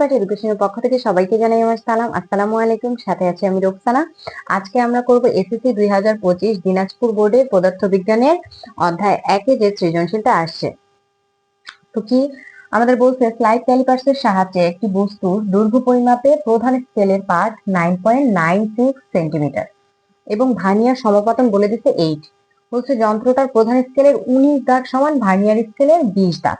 Expert এডুকেশনের পক্ষ থেকে সবাইকে জানাই আমার সালাম। আসসালামু আলাইকুম, সাথে আছি আমি রোকসানা। আজকে আমরা করব এসএসসি দুই হাজার পঁচিশ দিনাজপুর বোর্ডে পদার্থবিজ্ঞানের অধ্যায় একে যে সৃজনশীলটা আসছে। তো কি আমাদের বলছে স্লাইড ক্যালিপার্সের সাহায্যে একটি বস্তুর দৈর্ঘ্য পরিমাপে প্রধান স্কেলের পাঠ nine point nine six centimetre এবং ভার্নিয়ার সমপাতন বলে দিচ্ছে এইট বলছে, যন্ত্রটার প্রধান স্কেলের উনিশ দাগ সমান ভার্নিয়ার স্কেলের বিশ দাগ।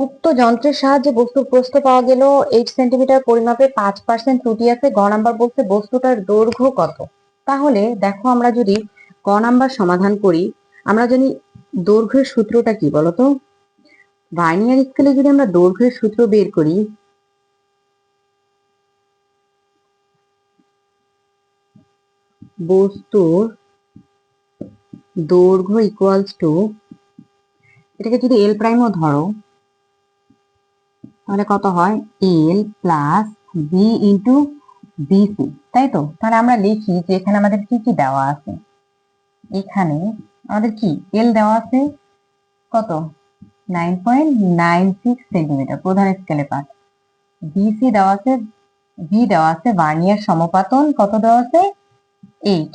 উক্ত যন্ত্রের সাহায্যে বস্তুর প্রস্থ পাওয়া গেল এইট সেন্টিমিটার পরিমাপে পাঁচ পার্সেন্ট ত্রুটি আছে। গ নাম্বার বলছে বস্তুটার দৈর্ঘ্য কত? তাহলে দেখো আমরা যদি ক নাম্বার সমাধান করি, আমরা জানি দৈর্ঘ্যের সূত্রটা কি বলতো? ভার্নিয়ার স্কেলে যদি আমরা দৈর্ঘ্যের সূত্র বের করি, বস্তুর দৈর্ঘ্য ইকুয়ালস টু এটাকে যদি এল প্রাইমও ধরো তাহলে কত হয়? L plus B into BC তাই তো? তাহলে আমরা লিখি যে এখানে আমাদের কি কি দেওয়া আছে? এখানে আমাদের কি? এল দেওয়া আছে কত? Nine point nine six centimetre প্রধান স্কেলে পাঠ। বিসি দেওয়া আছে ভি দেওয়া আছে ভার্নিয়ার সমপাতন কত দেওয়া আছে? এইট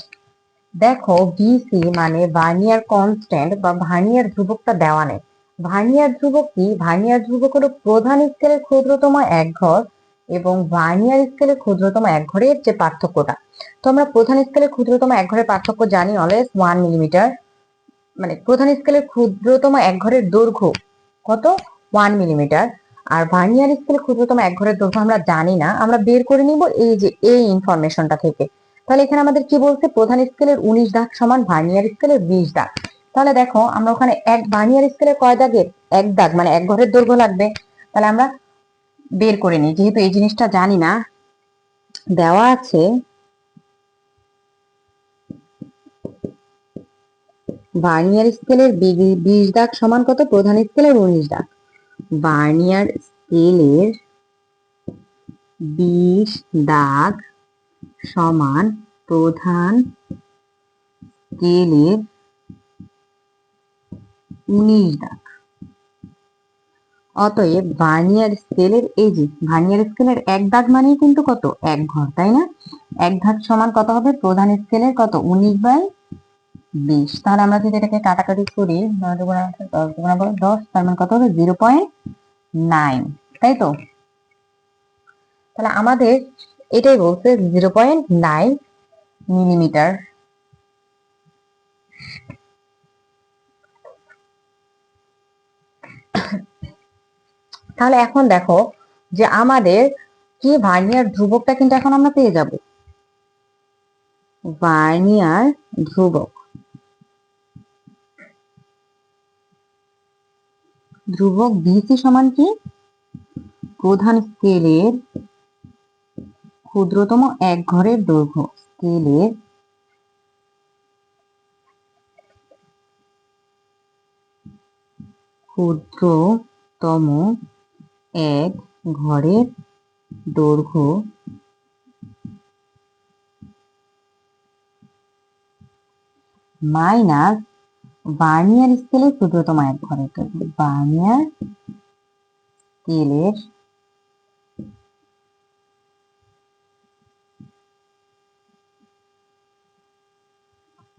দেখো বিসি মানে ভার্নিয়ার কনস্ট্যান্ট বা ভার্নিয়ার ধ্রুবকটা দেওয়া নেই। ভার্নিয়ার ধ্রুবক কি? ভার্নিয়ার ধ্রুবক হলো প্রধান স্কেলের ক্ষুদ্রতম এক ঘর এবং ভার্নিয়ার স্কেলের ক্ষুদ্রতম এক ঘরের যে পার্থক্যটা। তো আমরা প্রধান স্কেলের ক্ষুদ্রতম এক ঘরের পার্থক্য জানি অলওয়েজ ওয়ান মিলিমিটার মানে প্রধান স্কেলের ক্ষুদ্রতম এক ঘরের দৈর্ঘ্য কত? ওয়ান মিলিমিটার আর ভার্নিয়ার স্কেলের ক্ষুদ্রতম এক ঘরের দৈর্ঘ্য আমরা জানি না। আমরা বের করে নিব এই যে এই ইনফরমেশনটা থেকে। তাহলে এখানে আমাদের কি বলছে? প্রধান স্কেলের উনিশ দাগ সমান ভার্নিয়ার স্কেলের বিশ দাগ। তাহলে দেখো, আমরা ওখানে এক ভার্নিয়ার স্কেলে কয় দাগের? এক দাগ মানে এক ঘরের দৈর্ঘ্য লাগবে। তাহলে আমরা বের করে নিই। যেহেতু এই জিনিসটা জানি না, দেওয়া আছে ভার্নিয়ার স্কেলের বিশ দাগ সমান কত? প্রধান স্কেলের উনিশ দাগ। ভার্নিয়ার স্কেলের বিশ দাগ সমান প্রধান স্কেলের উনিশ দাগ। অতএব ভার্নিয়ার স্কেলের এই যে ভার্নিয়ার স্কেলের এক দাগ মানেই কিন্তু কত? এক ঘর, তাই না? এক দাগ সমান কত হবে? প্রধান স্কেলের কত? উনিশ বাই বিশ। তাহলে আমরা যদি এটাকে কাটাকাটি করি দশ, তার মানে কত হবে? Zero point nine. তাই তো? তাহলে আমাদের এটাই বলছে জিরো পয়েন্ট নাইন মিলিমিটার। তাহলে এখন দেখো যে আমাদের কি ভার্নিয়ার ধ্রুবকটা কিন্তু এখন আমরা পেয়ে যাব। ভার্নিয়ার ধ্রুবক। ধ্রুবক বিসি সমান কি? প্রধান স্কেলের ক্ষুদ্রতম এক ঘরের দৈর্ঘ্য। স্কেলের ক্ষুদ্রতম এক ঘরের দৈর্ঘ্য মাইনাস বার্নিয়ার স্কেলের ক্ষুদ্রতম এক ঘরের দৈর্ঘ্য। বার্নিয়ার স্কেলের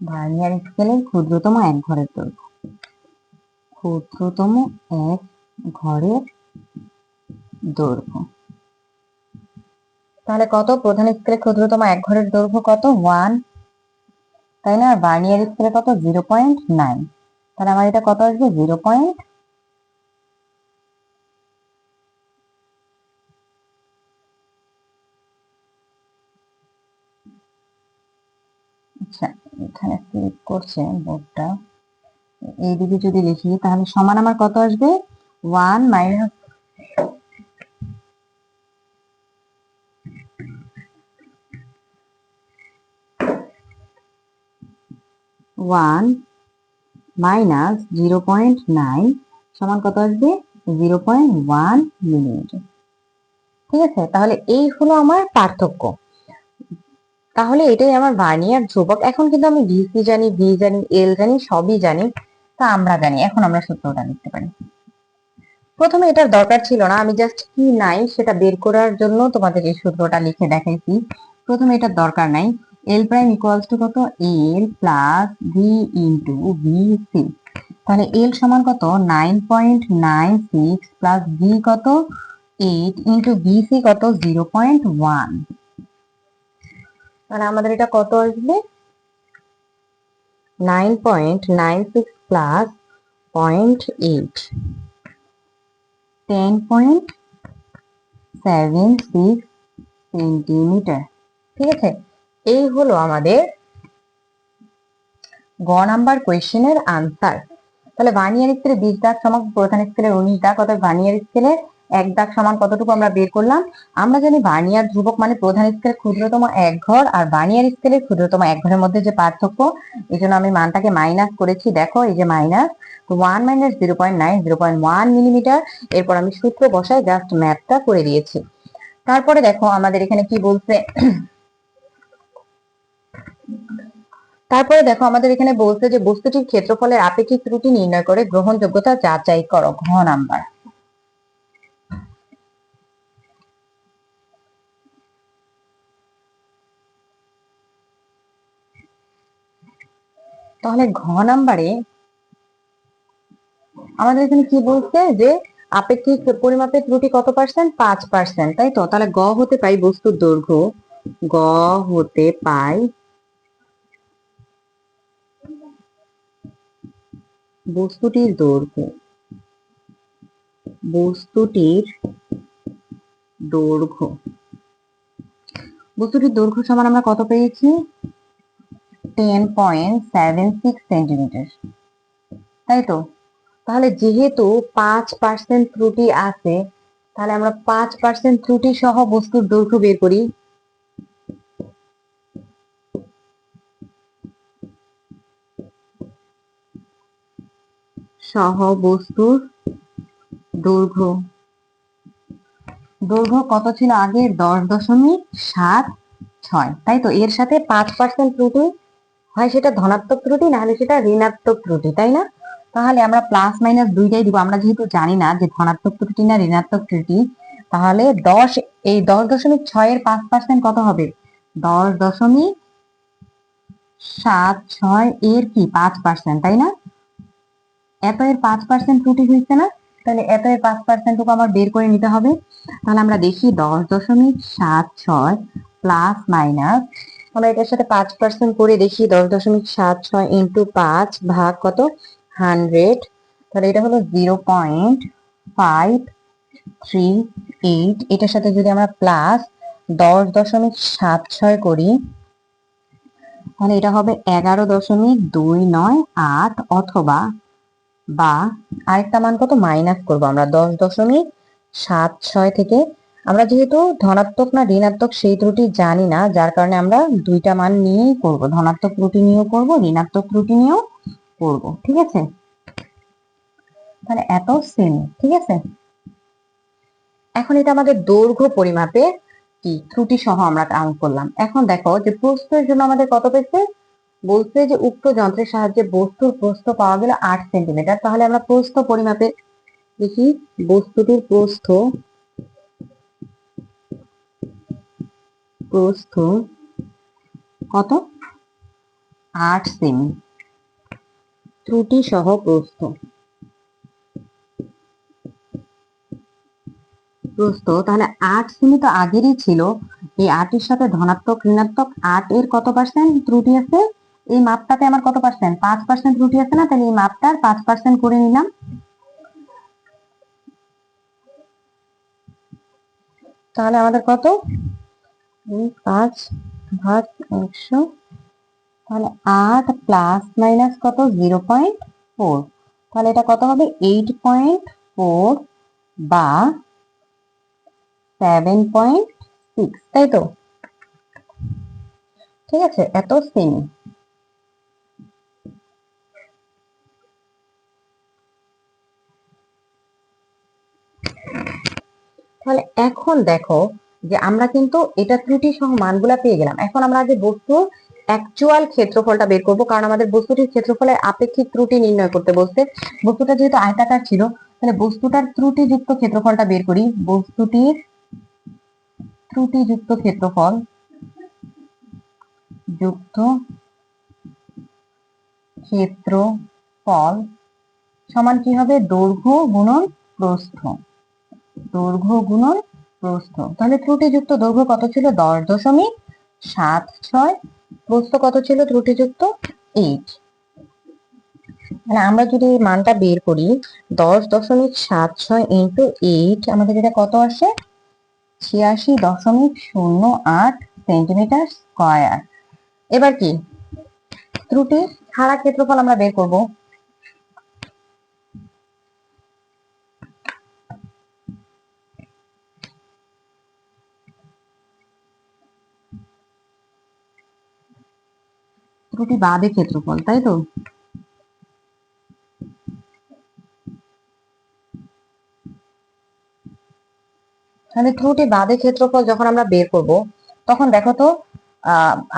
ভার্নিয়ার স্কেলের ক্ষুদ্রতম এক ঘরের দৈর্ঘ্য। ক্ষুদ্রতম এক ঘরের দৈর্ঘ্য। তাহলে কত? প্রধান স্কেলে ক্ষুদ্রতম এক ঘরের দৈর্ঘ্য কত? ওয়ান তাই না? ভার্নিয়ার স্কেলে কত? জিরো পয়েন্ট নাইন তাহলে আমার এটা কত আসবে? জিরো পয়েন্ট আচ্ছা এখানে ক্লিক করছে বোর্ডটা এইদিকে যদি লিখি, তাহলে সমান আমার কত আসবে? One minus one minus zero point nine সমান কত আসবে? Zero point one millimetre. ঠিক আছে? তাহলে এই হলো আমার পার্থক্য। তাহলে এটাই আমার ভার্নিয়ার ধ্রুবক। এখন কিন্তু আমি ভিসি জানি ভি জানি এল জানি, সবই জানি। তা আমরা জানি। এখন আমরা সূত্রটা লিখতে পারি। প্রথমে এটার দরকার ছিল না। আমি জাস্ট কি নাই সেটা বের করার জন্য তোমাদের এই সূত্রটা লিখে দেখাইছি। প্রথমে এটার দরকার নাই। এল প্রাইম ইকুয়ালস টু কত? L plus V into V C তাহলে এল সমান কত? Nine point nine six plus V কত? এইট ইন্টু ভি সি কত? জিরো পয়েন্ট ওয়ান তাহলে আমাদের এটা কত আসবে? Nine point nine six plus point eight ten point seven six centimetre ঠিক আছে? এই হলো আমাদের গ নাম্বার কোয়েশ্চেনের আনসার তাহলে ভার্নিয়ার স্কেলে বিশ দাগ সমান প্রধান স্কেলের উনিশ দাগ, অর্থাৎ ভার্নিয়ার স্কেলের এক দাগ সমান কতটুকু আমরা বের করলাম? আমরা জানি ভার্নিয়ার ধ্রুবক মানে প্রধান স্কেলের ক্ষুদ্রতম এক ঘর, আর ভার্নিয়ার স্কেলের ক্ষুদ্রতম এক ঘরের মধ্যে যে পার্থক্য, এই জন্য আমি মানটাকে মাইনাস করেছি। দেখো, এই যে minus one minus zero point nine zero point one millimetre এরপর আমি সূত্র বসায় জাস্ট ম্যাপটা করে দিয়েছি। তারপরে দেখো, আমাদের এখানে কি বলছে? তারপরে দেখো, আমাদের এখানে বলছে যে বস্তুটির ক্ষেত্রফলের আপেক্ষিক ত্রুটি নির্ণয় করে গ্রহণযোগ্যতা যাচাই করো, ঘ নাম্বার। তাহলে ঘ নাম্বারে আমাদের এখানে কি বলছে যে আপেক্ষিক পরিমাপের ত্রুটি কত পার্সেন্ট পাঁচ পার্সেন্ট তাই তো? তাহলে গ হতে পাই বস্তুর দৈর্ঘ্য, গ হতে পাই বস্তুটির দৈর্ঘ্য। বস্তুটির দৈর্ঘ্য। বস্তুটির দৈর্ঘ্য সমান আমরা কত পেয়েছি? Ten point seven six centimetre তাই তো? তাহলে যেহেতু পাঁচ পার্সেন্ট ত্রুটি আছে, তাহলে আমরা পাঁচ পার্সেন্ট ত্রুটি সহ বস্তুর দৈর্ঘ্য বের করি। সহ বস্তুর দৈর্ঘ্য। দৈর্ঘ্য কত ছিল আগে? দশ দশমিক সাত ছয়। তাই তো? এর সাথে পাঁচ পার্সেন্ট ত্রুটি হয়, সেটা ধনাত্মক ত্রুটি, না হলে সেটা ঋণাত্মক ত্রুটি, তাই না? তাহলে আমরা প্লাস মাইনাস দুইটাই দিব। আমরা যেহেতু জানি না যে ধনাত্মক ত্রুটি না ঋণাত্মক ত্রুটি, তাহলে দশ, এই দশ দশমিক ছয়ের পাঁচ পার্সেন্ট কত হবে? দশ দশমিক সাত ছয় এর কি? পাঁচ পার্সেন্ট তাই না? এত এর পাঁচ পার্সেন্ট ত্রুটি হয়েছে না? তাহলে এত এর পাঁচ পার্সেন্টটুকু আমার বের করে নিতে হবে। তাহলে আমরা দেখি দশ দশমিক সাত ছয় প্লাস মাইনাস আমরা এটার সাথে পাঁচ পার্সেন্ট করে দেখি দশ দশমিক সাত ছয় ইন্টু পাঁচ ভাগ কত? হান্ড্রেড তাহলে এটা হলো zero point five three eight এটার সাথে যদি আমরা প্লাস দশ দশমিক সাত ছয় করি, তাহলে এটা হবে এগারো দশমিক দুই নয় আট অথবা বা আরেকটা মান কত? মাইনাস করব আমরা দশ দশমিক সাত ছয় থেকে। আমরা যেহেতু ধনাত্মক না ঋণাত্মক সেই ত্রুটি জানি না, যার কারণে আমরা দুইটা মান নিয়েই করব। ধনাত্মক ত্রুটি নিয়েও করব, ঋণাত্মক ত্রুটি নিয়েও করব, ঠিক আছে? তাহলে এত সেম ঠিক আছে? এখন এটা আমাদের দৈর্ঘ্য পরিমাপে কি? ত্রুটি সহ আমরা কাউন্ট করলাম। এখন দেখো যে প্রস্থের জন্য আমাদের কত পেয়েছে? বলছে যে উক্ত যন্ত্রের সাহায্যে বস্তুর প্রস্থ পাওয়া গেল আট সেন্টিমিটার। তাহলে আমরা প্রস্থ পরিমাপে দেখি। বস্তুটির প্রস্থ প্রস্থ কত? আট সেমি। ত্রুটি সহ প্রস্থ। প্রস্থ, তাহলে আট সেমি তো আগেরই ছিল। এই আটের সাথে ধনাত্মক, ঋণাত্মক আট এর কত পার্সেন্ট ত্রুটি আছে? এই মাপটাতে আমার কত পার্সেন্ট পাঁচ পার্সেন্ট ত্রুটি আছে না? তাহলে এই মাপটার পাঁচ পার্সেন্ট করে নিলাম। তাহলে আমাদের কত? পাঁচ ভাগ একশো, তাহলে আট প্লাস মাইনাস কত? জিরো পয়েন্ট ফোর তাহলে এটা কত হবে? এইট পয়েন্ট ফোর বা সেভেন পয়েন্ট সিক্স তাই তো? ঠিক আছে? এত সেমি তাহলে এখন দেখো যে আমরা কিন্তু এটা ত্রুটি সহ মানগুলা পেয়ে গেলাম। এখন আমরা আগে বস্তুর অ্যাকচুয়াল ক্ষেত্রফলটা বের করব, কারণ আমাদের বস্তুটির ক্ষেত্রফলে আপেক্ষিক ত্রুটি নির্ণয় করতে বলছে বস্তুটা যেহেতু আয়তাকার ছিল, তাহলে বস্তুটার ত্রুটিযুক্ত ক্ষেত্রফলটা বের করি। বস্তুটির ত্রুটিযুক্ত ক্ষেত্রফল যুক্ত ক্ষেত্রফল সমান কি হবে? দৈর্ঘ্য গুণন প্রস্থ। দৈর্ঘ্য গুণন প্রস্থ। তাহলে ত্রুটিযুক্ত দৈর্ঘ্য কত ছিল? দশ দশমিক সাত ছয়। প্রস্থ কত ছিল? ত্রুটিযুক্ত এইট। মানে আমরা যদি মানটা বের করি, দশ দশমিক সাত ছয় ইন্টু এইট, আমাদের এটা কত আসে? ছিয়াশি দশমিক শূন্য আট সেন্টিমিটার স্কয়ার। এবার কি? ত্রুটি ছাড়া ক্ষেত্রফল আমরা বের করব। ত্রুটি বাদে ক্ষেত্রফল, তাই তো? তাহলে ত্রুটি বাদে ক্ষেত্রফল যখন আমরা বের করব, তখন দেখো তো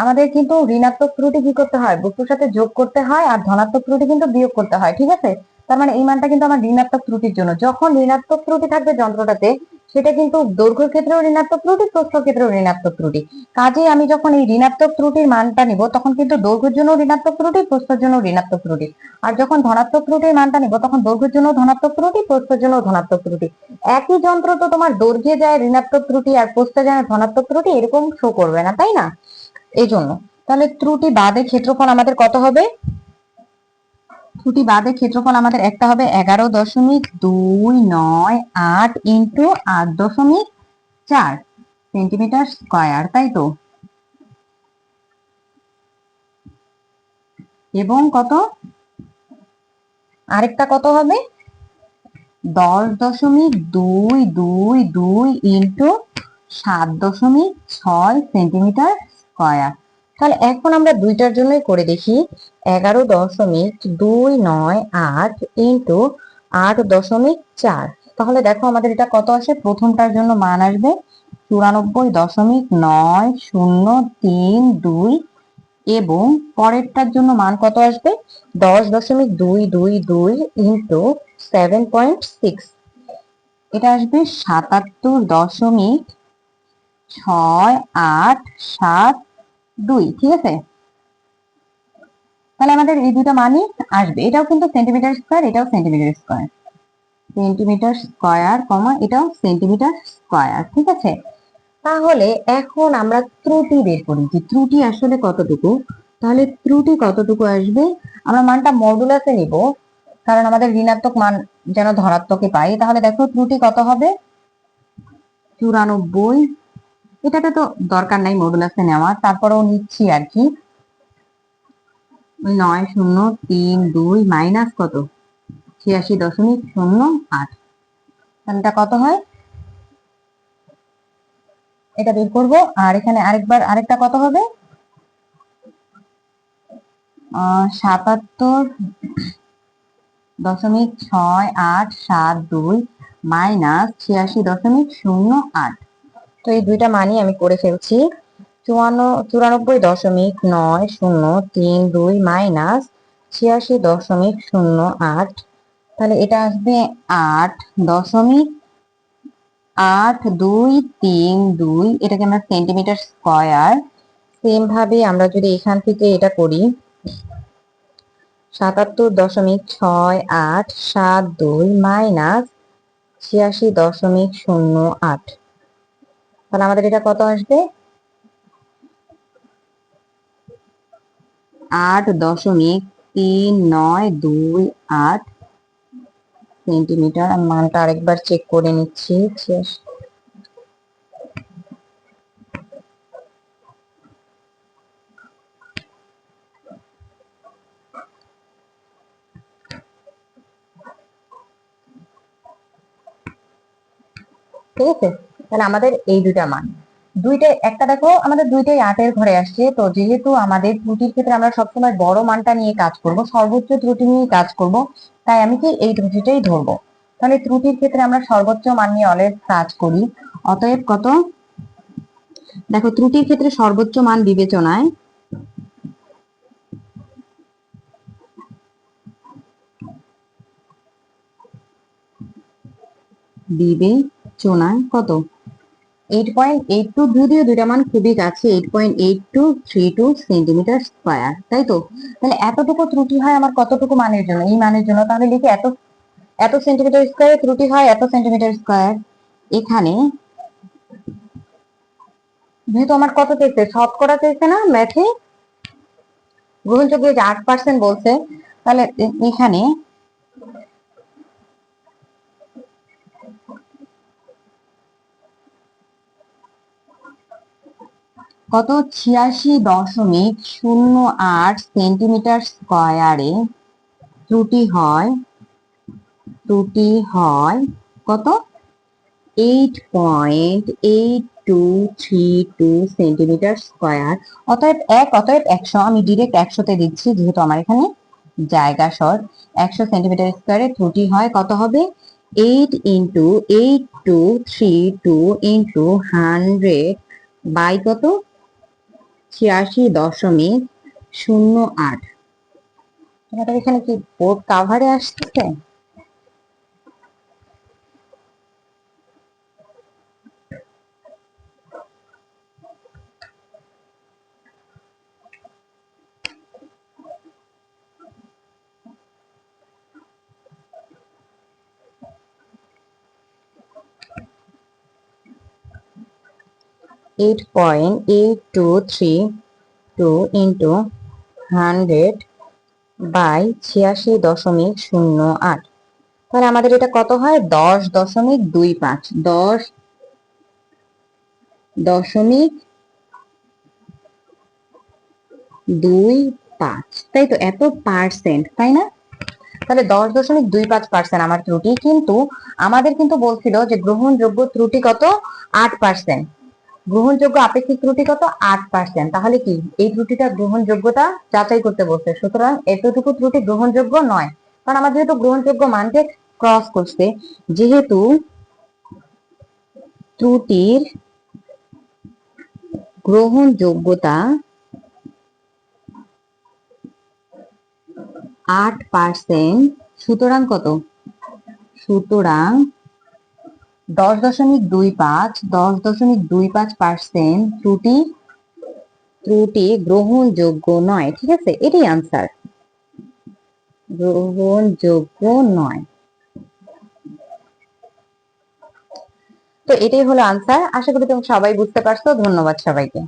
আমাদের কিন্তু ঋণাত্মক ত্রুটি কি করতে হয়? বস্তুর সাথে যোগ করতে হয় আর ধনাত্মক ত্রুটি কিন্তু বিয়োগ করতে হয়, ঠিক আছে? তার মানে এই মানটা কিন্তু আমার ঋণাত্মক ত্রুটির জন্য। যখন ঋণাত্মক ত্রুটি থাকবে যন্ত্রটাতে সেটা কিন্তু দৈর্ঘ্য ক্ষেত্রেও ঋণাত্মক ত্রুটি, প্রস্থ ক্ষেত্রেও ঋণাত্মক ত্রুটি। কাজে আমি যখন এই ঋণাত্মক ত্রুটির মানটা নিব, তখন কিন্তু দৈর্ঘ্যের জন্য ঋণাত্মক ত্রুটি, প্রস্থের জন্য ঋণাত্মক ত্রুটি। আর যখন ধনাত্মক ত্রুটির মানটা নিব, তখন দৈর্ঘ্যের জন্য ধনাত্মক ত্রুটি, প্রস্থের জন্য ধনাত্মক ত্রুটি। একই যন্ত্র তো তোমার দৈর্ঘ্যে যায় ঋণাত্মক ত্রুটি আর প্রস্থে যায় ধনাত্মক ত্রুটি, এরকম শো করবে না, তাই না? এই জন্য। তাহলে ত্রুটি বাদে ক্ষেত্রফল আমাদের কত হবে? ত্রুটি বাদে ক্ষেত্রফল আমাদের একটা হবে এগারো দশমিক দুই নয় আট ইন্টু আট দশমিক চার সেন্টিমিটার স্কয়ার, তাই তো? এবং কত? আরেকটা কত হবে? দশ দশমিক দুই দুই দুই ইন্টু সাত দশমিক ছয় সেন্টিমিটার স্কয়ার। তাহলে এখন আমরা দুইটার জন্যই করে দেখি। এগারো দশমিক দুই নয় আট ইন্টু আট দশমিক চার। তাহলে দেখো আমাদের এটা কত আসে? প্রথমটার জন্য মান আসবে চুরানব্বই দশমিক নয় শূন্য তিন দুই এবং পরেরটার জন্য মান কত আসবে? দশ দশমিক দুই দুই দুই ইন্টু সেভেন পয়েন্ট সিক্স। এটা আসবে সাতাত্তর দশমিক ছয় আট সাত দুই, ঠিক আছে? তাহলে আমাদের এই দুটো মানই আসবে। এটাও কিন্তু সেন্টিমিটার স্কয়ার এটাও সেন্টিমিটার স্কয়ার সেন্টিমিটার স্কয়ার কমা এটাও সেন্টিমিটার স্কয়ার ঠিক আছে? তাহলে এখন আমরা ত্রুটি বের করি। যে ত্রুটি আসলে কতটুকু? তাহলে ত্রুটি কতটুকু আসবে? আমরা মানটা মডুলাসে নিব, কারণ আমাদের ঋণাত্মক মান যেন ধনাত্মকে পাই তাহলে দেখো ত্রুটি কত হবে? চুরানব্বই এটাতে তো দরকার নাই মডুলাসে নেওয়ার তারপরেও নিচ্ছি আর কি। নয় শূন্য তিন দুই মাইনাস কত? ছিয়াশি দশমিক শূন্য আট। তাহলে কত হয়? এটা বের করব, আর এখানে আরেকবার, আরেকটা কত হবে? সাতাত্তর দশমিক ছয় আট সাত দুই মাইনাস ছিয়াশি দশমিক শূন্য আট। তো এই দুইটা মানই আমি করে ফেলছি। চুয়ান্ন, চুরানব্বই দশমিক নয় শূন্য তিন দুই মাইনাস ছিয়াশি দশমিক শূন্য আট। তাহলে এটা আসবে আট দশমিক আট দুই তিন দুই। এটাকে আমরা সেন্টিমিটার স্কয়ার সেম ভাবে আমরা যদি এখান থেকে এটা করি, সাতাত্তর দশমিক ছয় আট সাত দুই মাইনাস ছিয়াশি দশমিক শূন্য আট। তাহলে আমাদের এটা কত আসবে? আট দশমিক তিন নয় দুই আট সেন্টিমিটার। মানটা আরেকবার চেক করে নিচ্ছি। ছিয়াশি ঠিক আছে? তাহলে আমাদের এই দুইটা মান। দুইটাই একটা দেখো, আমাদের দুইটাই আটের ঘরে আসছে। তো যেহেতু আমাদের ত্রুটির ক্ষেত্রে আমরা সবসময় বড় মানটা নিয়ে কাজ করব, সর্বোচ্চ ত্রুটি নিয়ে কাজ করব, তাই আমি কি এই ত্রুটিটাই ধরবো? তাহলে ত্রুটির ক্ষেত্রে আমরা সর্বোচ্চ মান নিয়ে অলওয়েজ কাজ করি। অতএব কত? দেখো, ত্রুটির ক্ষেত্রে সর্বোচ্চ মান বিবেচনায় বিবেচনায় কত? এইট পয়েন্ট এইট টু যদিও দুইটা মান খুবই কাছে eight point eight two three two centimetre square তাই তো? তাহলে এতটুকু ত্রুটি হয় আমার কতটুকু মানের জন্য? এই মানের জন্য তাহলে লিখি এত এত সেন্টিমিটার স্কোয়ারে ত্রুটি হয়, এত সেন্টিমিটার স্কোয়ার এখানে। যেহেতু আমার কত চেয়েছে? শতকরা চেয়েছে না? ম্যাথে? গ্রহণযোগ্য যে আট পার্সেন্ট বলছে, তাহলে এখানে কত? ছিয়াশি দশমিক শূন্য আট সেন্টিমিটার স্কয়ারে ত্রুটি হয় ত্রুটি হয় কত? Eight point eight two three two centimetre square. অতএব এক, অতএব একশো। আমি ডিরেক্ট একশোতে দিচ্ছি, যেহেতু আমার এখানে জায়গা শর্ট একশো সেন্টিমিটার স্কোয়ারে ত্রুটি হয় কত হবে? Eight into eight two three two into hundred by কত? ছিয়াশি দশমিক শূন্য আট। এখানে কি বোর্ড কাভারে আসতেছে eight point eight two three two into hundred by ছিয়াশি দশমিক শূন্য আট। তাহলে আমাদের এটা কত হয়? দশ দশমিক দুই পাঁচ। দশ দশমিক দুই পাঁচ। তাই তো, এত পার্সেন্ট তাই না? তাহলে দশ দশমিক দুই পাঁচ পার্সেন্ট আমার ত্রুটি, কিন্তু আমাদের কিন্তু বলছিল যে গ্রহণযোগ্য ত্রুটি কত? আট পার্সেন্ট গ্রহণযোগ্য আপেক্ষিক ত্রুটি কত? আট পার্সেন্ট তাহলে কি? এই ত্রুটিটা গ্রহণযোগ্যতা যাচাই করতে বলছে সুতরাং এতটুকু ত্রুটি গ্রহণযোগ্য নয়। কারণ আমার যেহেতু গ্রহণযোগ্য মানকে ক্রস করছে, যেহেতু ত্রুটির গ্রহণযোগ্যতা আট পার্সেন্ট সুতরাং কত? সুতরাং দশ দশমিক দুই পাঁচ, দশ দশমিক দুই পাঁচ পার্সেন্ট ত্রুটি ত্রুটি গ্রহণযোগ্য নয়, ঠিক আছে? এটাই আনসার গ্রহণযোগ্য নয়। তো এটাই হলো আনসার আশা করি তুমি সবাই বুঝতে পারছ। ধন্যবাদ সবাইকে।